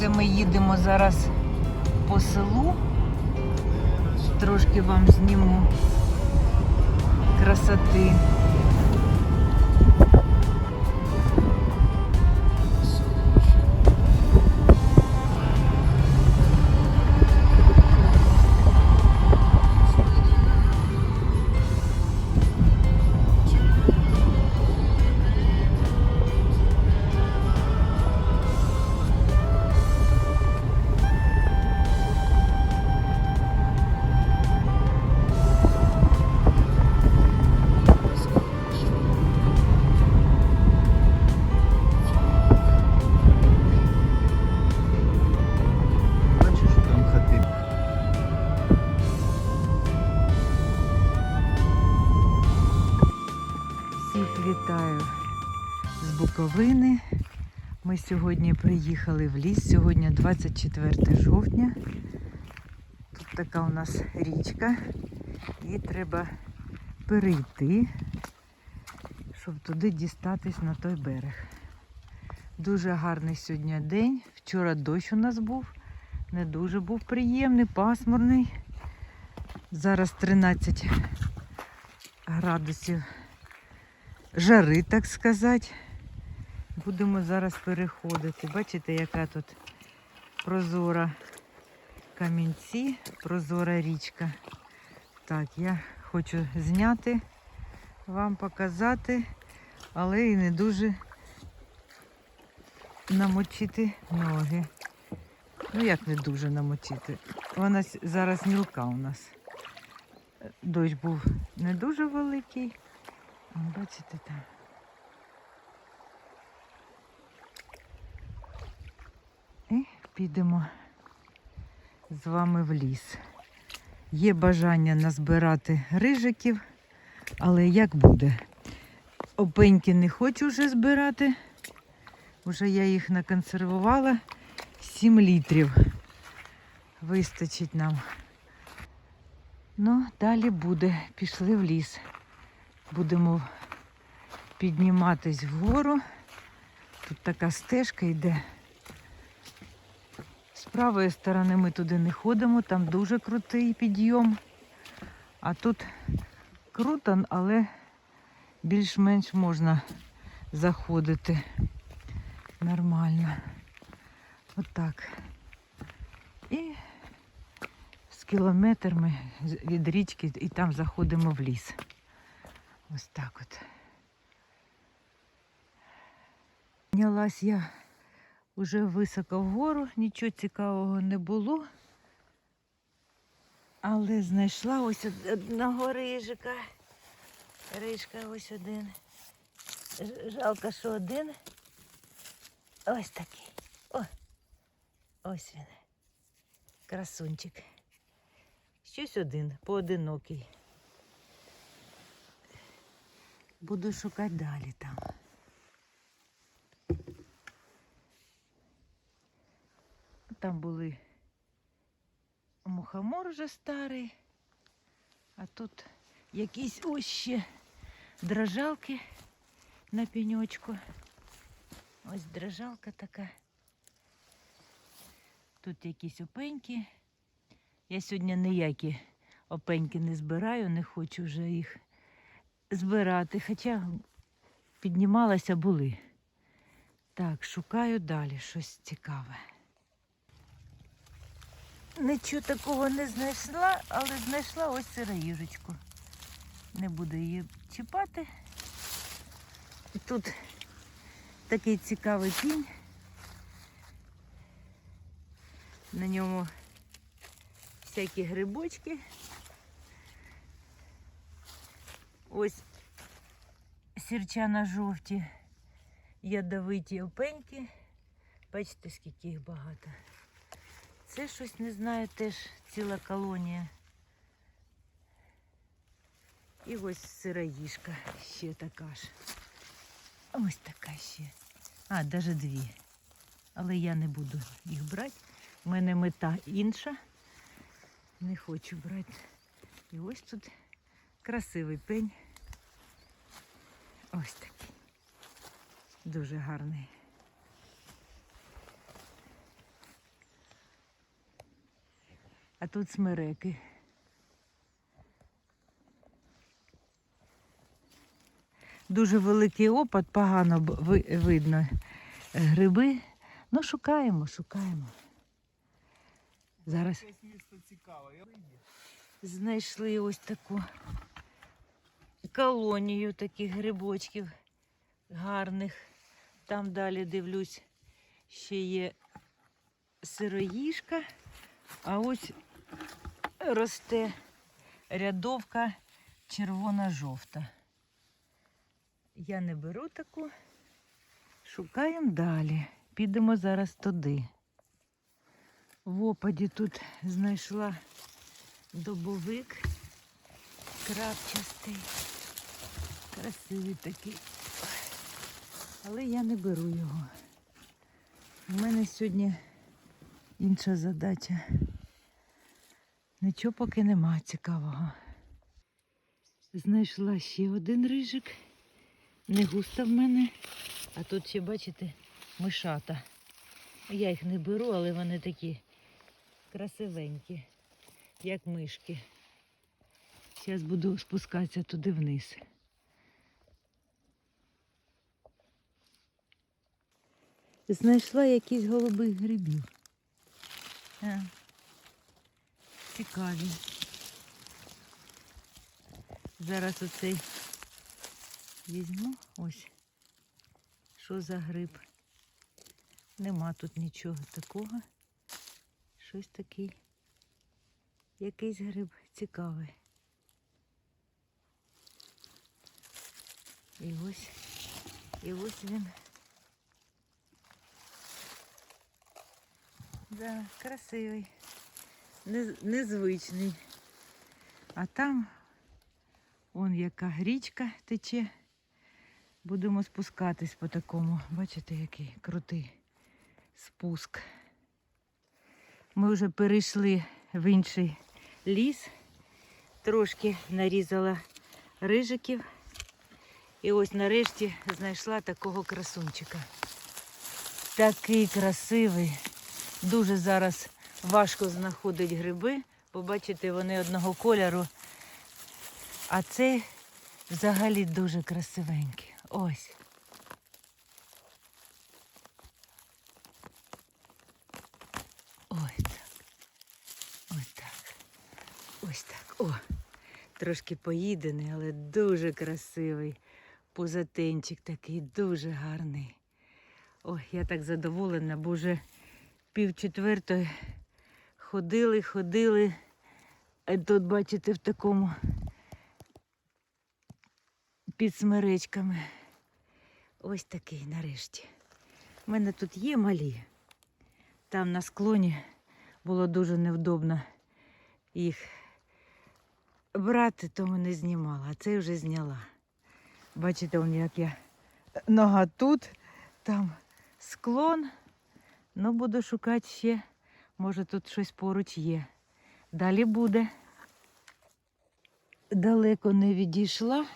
Це ми їдемо зараз по селу. Трошки вам зніму красоти. З Буковини. Ми сьогодні приїхали в ліс. Сьогодні 24 жовтня. Тут така у нас річка. І треба перейти, щоб туди дістатись на той берег. Дуже гарний сьогодні день. Вчора дощ у нас був. Не дуже був приємний, пасмурний. Зараз 13 градусів жари, так сказати. Будемо зараз переходити. Бачите, яка тут прозора камінці, прозора річка. Так, я хочу зняти, вам показати, але і не дуже намочити ноги. Ну як не дуже намочити? Вона зараз мілка у нас. Дощ був не дуже великий. Бачите там. Підемо з вами в ліс. Є бажання назбирати рижиків, але як буде? Опеньки не хочу вже збирати. Уже я їх наконсервувала. 7 літрів. Вистачить нам. Ну, далі буде. Пішли в ліс. Будемо підніматись вгору. Тут така стежка йде. З правої сторони ми туди не ходимо, там дуже крутий підйом. А тут круто, але більш-менш можна заходити нормально. Отак. І з кілометр ми від річки і там заходимо в ліс. Ось так от. Піднялась я вже високо вгору, нічого цікавого не було. Але знайшла ось одного рижика. Рижка ось один. Жалко, що один. Ось такий. О, ось він. Красунчик. Щось один, поодинокий. Буду шукати далі там. Там були мухомор вже старий, а тут якісь ось ще дрожалки на пеньочку. Ось дрожалка така. Тут якісь опеньки. Я сьогодні ніякі опеньки не збираю, не хочу вже їх збирати, хоча піднімалася були. Так, шукаю далі щось цікаве. Нічого такого не знайшла, але знайшла ось сироїжечку. Не буду її чіпати. І тут такий цікавий пінь. На ньому всякі грибочки. Ось сірчана жовті, ядовиті опеньки. Бачите, скільки їх багато. Це щось не знаю, теж ціла колонія. І ось сироїжка ще така ж. Ось така ще. А, навіть дві. Але я не буду їх брати. У мене мета інша. Не хочу брати. І ось тут красивий пень. Ось такий. Дуже гарний. А тут смереки. Дуже великий опад, погано видно гриби. Ну, шукаємо, шукаємо. Зараз. Знайшли ось таку колонію таких грибочків гарних. Там далі дивлюсь, ще є сироїжка, а ось росте рядовка червона-жовта. Я не беру таку, шукаємо далі. Підемо зараз туди. В опаді тут знайшла Добовик крапчастий. Красивий такий. Але я не беру його. У мене сьогодні інша задача. Нічого поки нема цікавого. Знайшла ще один рижик. Не густо в мене. А тут ще, бачите, мишата. Я їх не беру, але вони такі красивенькі як мишки. Зараз буду спускатися туди вниз. Знайшла якісь голубих грибів. Цікаві. Зараз оцей візьму. Ось. Що за гриб? Нема тут нічого такого. Щось такий якийсь гриб цікавий. І ось, і ось він. Да, красивий, незвичний. А там он яка річка тече. Будемо спускатись по такому. Бачите, який крутий спуск. Ми вже перейшли в інший ліс, трошки нарізала рижиків. І ось нарешті знайшла такого красунчика. Такий красивий. Дуже зараз важко знаходить гриби. Побачите, вони одного кольору. А цей взагалі дуже красивенький. Ось. Ой, так. Ось так. Ось так. О, трошки поїдений, але дуже красивий. Пузатинчик такий, дуже гарний. Ой, я так задоволена, бо вже пів четвертої ходили, ходили. А тут, бачите, в такому під смеречками. Ось такий нарешті. У мене тут є малі. Там на склоні було дуже невдобно їх брати, тому не знімала, а цей вже зняла. Бачите, он як я нога тут, там склон. Ну, буду шукати ще. Може тут щось поруч є. Далі буде. Далеко не відійшла.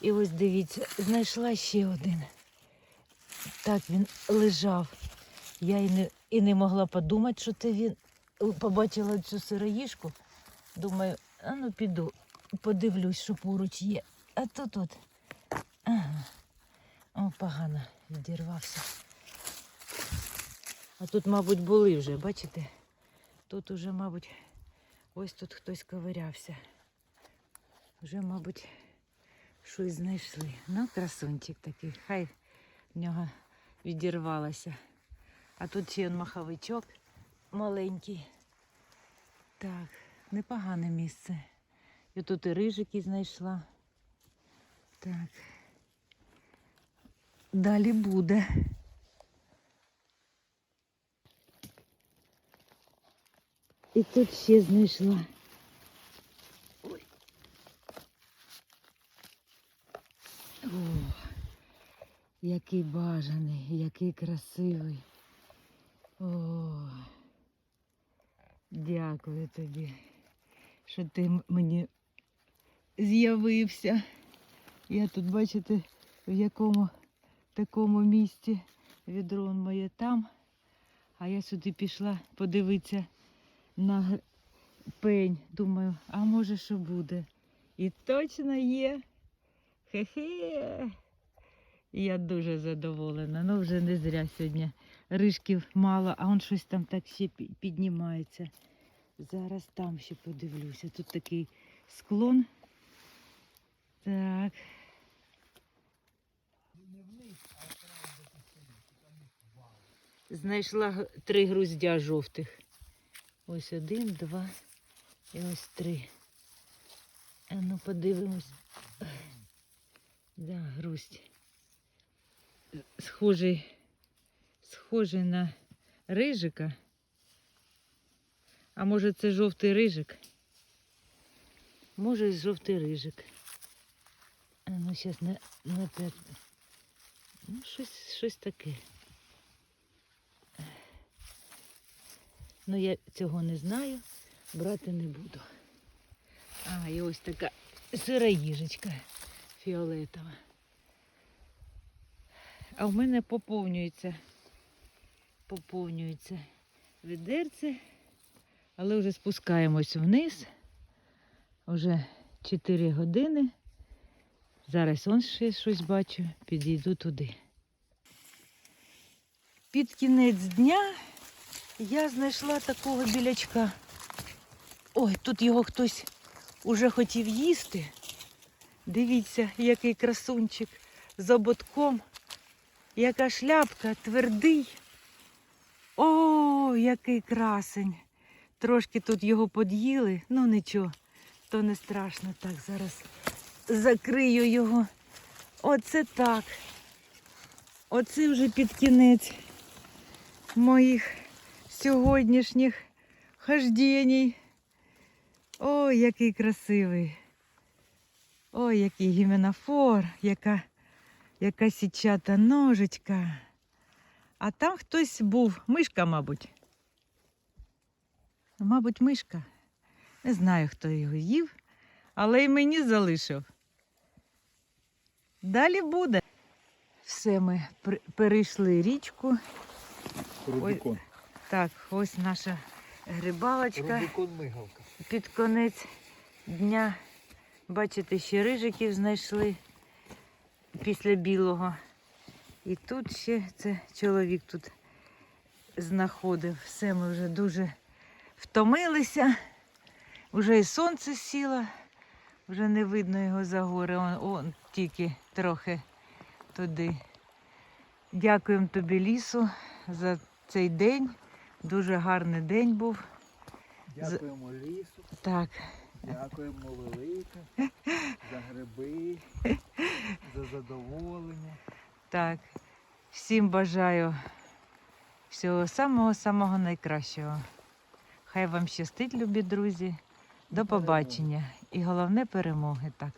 І ось дивіться, знайшла ще один. Так він лежав. Я і не, і не могла подумати, що це він. Побачила цю сироїшку. Думаю, а ну піду, подивлюсь, що поруч є. А тут. Ага. О, погано відірвався. А тут, мабуть, були вже, бачите? Тут уже, мабуть, ось тут хтось ковирявся. Вже, мабуть, щось знайшли. Ну, красунчик такий. Хай в нього відірвалося. А тут ще он маховичок маленький. Так, непогане місце. І тут і рижики знайшла. Так. Далі буде. І тут ще знайшла. Ой. О, який бажаний, який красивий. О, дякую тобі, що ти мені з'явився. Я тут, бачите, в якому такому місці відро он моє там, а я сюди пішла подивитися на пень. Думаю, а може що буде? І точно є. Хе-хе. Я дуже задоволена. Ну вже не зря сьогодні. Рижків мало, а он щось там так ще піднімається. Зараз там ще подивлюся. Тут такий склон. Так. Знайшла три груздя жовтих. Ось один, два і ось три. А ну подивимось. Да, грусть. Схожий, схожий на рижика. А може це жовтий рижик? Може, жовтий рижик. А ну зараз на, на. Ну, щось, щось таке. Ну, я цього не знаю, брати не буду. А, і ось така сира їжечка фіолетова. А в мене поповнюється, поповнюється відерце, але вже спускаємось вниз. Уже 4 години. Зараз он ще щось бачу, підійду туди. Під кінець дня я знайшла такого білячка. Ой, тут його хтось уже хотів їсти. Дивіться, який красунчик з ободком. Яка шляпка, твердий. О, який красень. Трошки тут його под'їли, ну нічого, то не страшно. Так, зараз закрию його. Оце так. Оце вже під кінець моїх сьогоднішніх хождінь. Ой, який красивий. Ой, який гіменофор, яка, яка січата ножичка. А там хтось був, мишка, мабуть. Мабуть, мишка. Не знаю, хто його їв, але й мені залишив. Далі буде. Все, ми перейшли річку. Рубікон. Так, ось наша грибалочка. Під конець дня, бачите, ще рижиків знайшли після білого. І тут ще це чоловік тут знаходив. Все, ми вже дуже втомилися. Вже і сонце сіло, вже не видно його за гори. Он, он тільки трохи туди. Дякуємо тобі, лісу, за цей день. Дуже гарний день був. Дякуємо лісу, Так. дякуємо велике за гриби, за задоволення. Так, всім бажаю всього самого-самого найкращого. Хай вам щастить, любі друзі. До побачення. І головне перемоги, так.